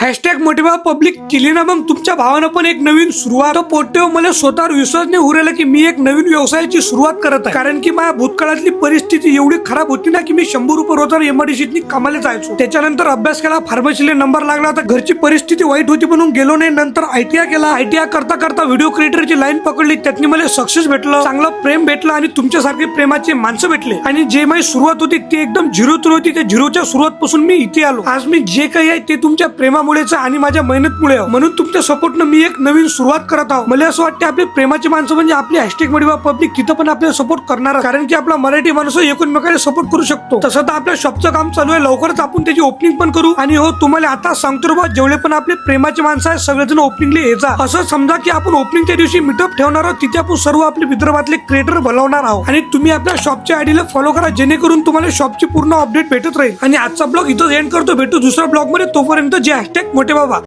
Hashtag मोटिवा public केली ना मग तुमच्या भावानं पण एक नवीन सुरुवात. तो मला स्वतःवर विश्वास नाही उरेला की मी एक नवीन व्यवसायाची सुरुवात करत आहे. कारण की माझ्या भूतकाळातली परिस्थिती एवढी खराब होती ना की मी शंभर रुपये रोजार एमआरडीसीतनी कामाला जायचो. त्याच्यानंतर अभ्यास केला फार्मसीला नंबर लागला तर घरची परिस्थिती वाईट होती म्हणून गेलो नाही. नंतर आयटीआय केला. आयटीआय करता करता व्हिडिओ क्रिएटरची लाईन पकडली. त्यातनी मला सक्सेस भेटलं चांगलं प्रेम भेटलं आणि तुमच्यासारखे प्रेमाचे माणसं भेटले. आणि जे माझी सुरुवात होती ती एकदम झिरोतून होती. त्या झिरोच्या सुरुवात पासून मी इथे आलो. आज मी जे काही आहे ते तुमच्या प्रेमा आहे आणि माझ्या मेहनतमुळे हो. म्हणून तुमच्या सपोर्टनं मी एक नवीन सुरुवात करत आहोत मला असं वाटतं आपले प्रेमाचे माणसं म्हणजे आपली हॅशटॅगमध्ये पब्लिक तिथं पण आपल्याला सपोर्ट करणार कारण की आपला मराठी माणूस एकमेकाला सपोर्ट करू शकतो. तसं तर आपल्या शॉपचं काम चालू आहे. लवकरच आपण त्याची ओपनिंग पण करू. आणि हो तुम्हाला आता सांगतो बा जेवढे पण आपले प्रेमाचे माणसं आहेत सगळेजण ओपनिंगला यायचा असं समजा की आपण ओपनिंगच्या दिवशी मिटअप ठेवणार आहोत. तिथे आपण सर्व आपले विदर्भातले क्रिएटर बोलवणार आहोत. आणि तुम्ही आपल्या शॉपच्या आयडीला फॉलो करा. जेणेकरून तुम्हाला शॉपची पूर्ण अपडेट भेटत राहील. आणि आजचा ब्लॉग इथं एंड करतो. भेटू दुसऱ्या ब्लॉगमध्ये. तोपर्यंत जे हॅशटॅग मोठे बाबा